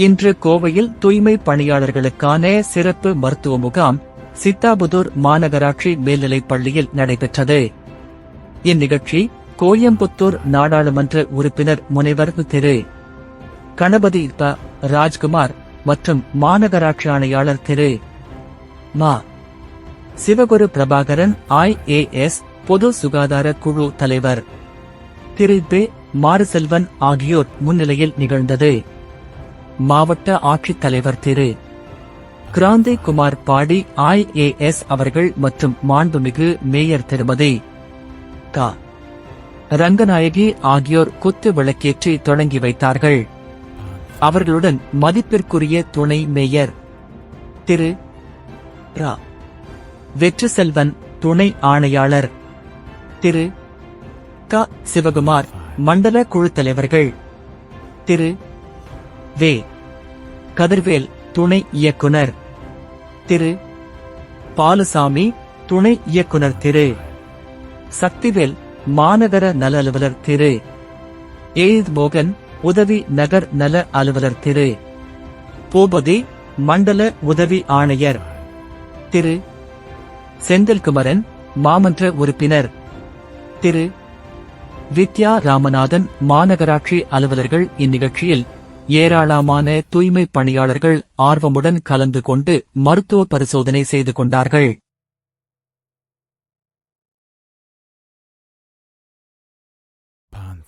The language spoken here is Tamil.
இன்று கோவையில் தூய்மை பணியாளர்களுக்கான சிறப்பு மருத்துவ முகாம் சித்தாபுதூர் மாநகராட்சி மேல்நிலைப் பள்ளியில் நடைபெற்றது. இந்நிகழ்ச்சி கோயம்புத்தூர் நாடாளுமன்ற உறுப்பினர் முனைவர் திரு. கணபதி ப. ராஜ்குமார் மற்றும் மாநகராட்சி ஆணையாளர் திரு. மா. சிவகுரு பிரபாகரன் ஐஏஎஸ் பொது சுகாதார குழு தலைவர். திரு. பே. மாறுசெல்வன் ஆகியோர் முன்னிலையில் நிகழ்ந்தது. மாவட்ட ஆட்சித்தலைவர் திரு. கிராந்தி குமார் பாடி ஐஏஎஸ் அவர்கள் மற்றும் மாண்புமிகு மேயர் திருமதி க. ரங்கநாயகி ஆகியோர் குத்து விளக்கேற்றி தொடங்கி வைத்தார்கள். அவர்களுடன் மதிப்பிற்குரிய துணை மேயர் திரு. ரா. வெற்றி செல்வன் துணை ஆணையாளர் திரு. க. சிவகுமார் மண்டல குழு தலைவர்கள் திரு. வே. கதிர்வேல் துணை இயக்குனர். திரு. பாலுசாமி துணை இயக்குனர் திரு. சக்திவேல் மாநகர நல அலுவலர் திரு. ஏத் மோகன் உதவி நகர் நல அலுவலர் திரு. பூபதி மண்டல உதவி ஆணையர். திரு. செந்தில்குமரன் மாமன்ற உறுப்பினர். திரு. வித்யா ராமநாதன் மாநகராட்சி அலுவலர்கள் இந்நிகழ்ச்சியில் ஏராளமான தூய்மை பணியாளர்கள் ஆர்வமுடன் கலந்து கொண்டு மருத்துவ பரிசோதனை செய்து கொண்டார்கள். Pan